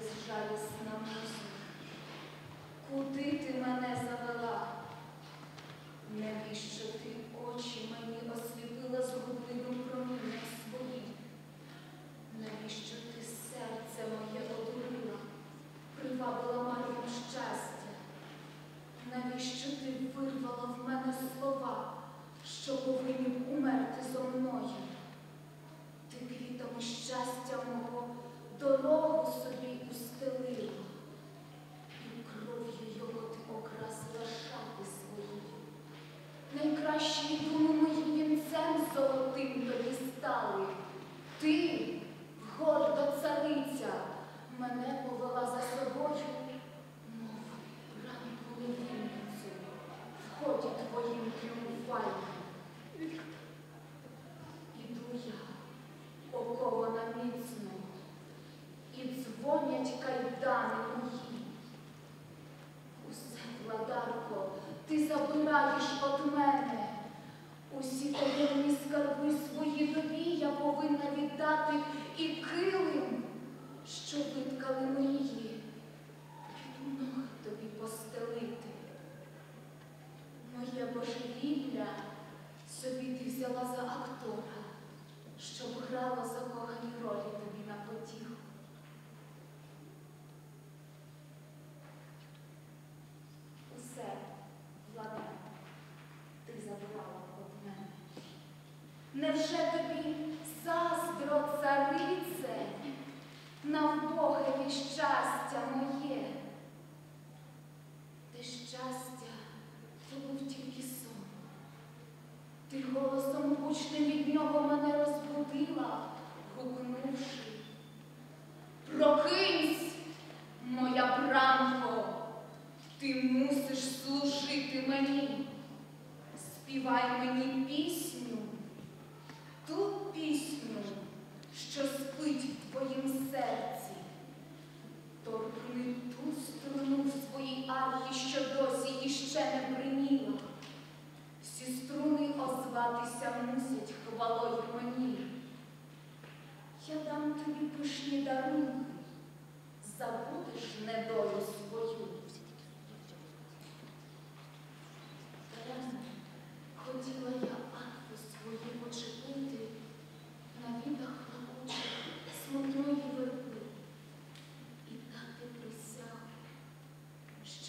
безжалісна муза, куди ти мене завела? Навіщо ти очі мені осліпила згубливим промінням своїм? Навіщо ти серце моє одурила, привабила марним щастя? Навіщо ти вирвала в мене слова, що повинні умерти зо мною? Ти квітами щастя мого дорогу собі устелила, і кров'ю його ти окрасила шати свої. Найкращі думи мої вінцем золотим тобі стали. Ти, горда цариця, мене повела за собою, мов ранку невільницю, в ході твоїм тріумфальним. Іду я, окована міцно, і дзвонять кайдани мої. Усе, владарко, ти забираєш от мене. Усі таємні скарби свої тобі я повинна віддати і килим, що виткали мої, під ноги тобі постелити. Моє божевілля собі ти взяла за актора, щоб грала закохані ролі тобі на потіху. Усе, владе, ти забрала від мене. Невже тобі заздро, царице, на вбогеві щастя моє? Те щастя то був тільки сон. Ти голосом гучним від нього мене розбудила, гукнувши. Прокинься, моя бранко, ти мусиш служити мені. Співай мені пісню, ту пісню, що спить в твоїм серці. Торкни ту струну в своїй архі, що досі іще не бриніла.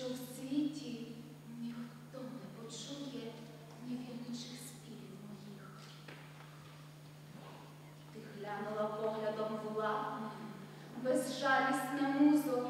Що в світі ніхто не почує невірничих співів моїх. Ти глянула поглядом власним, безжалісне музо,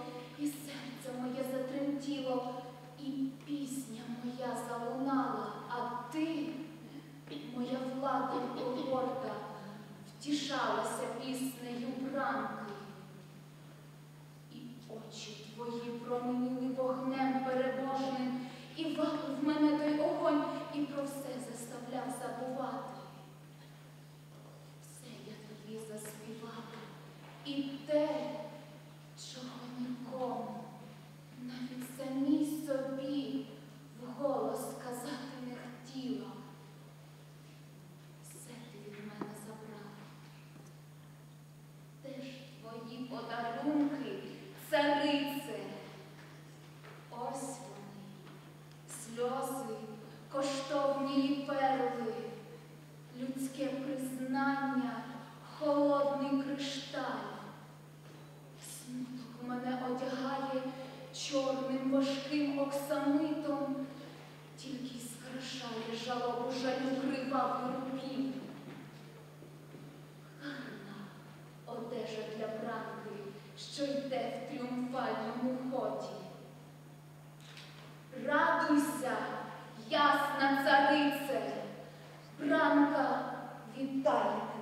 Well, that Bianca Vitale.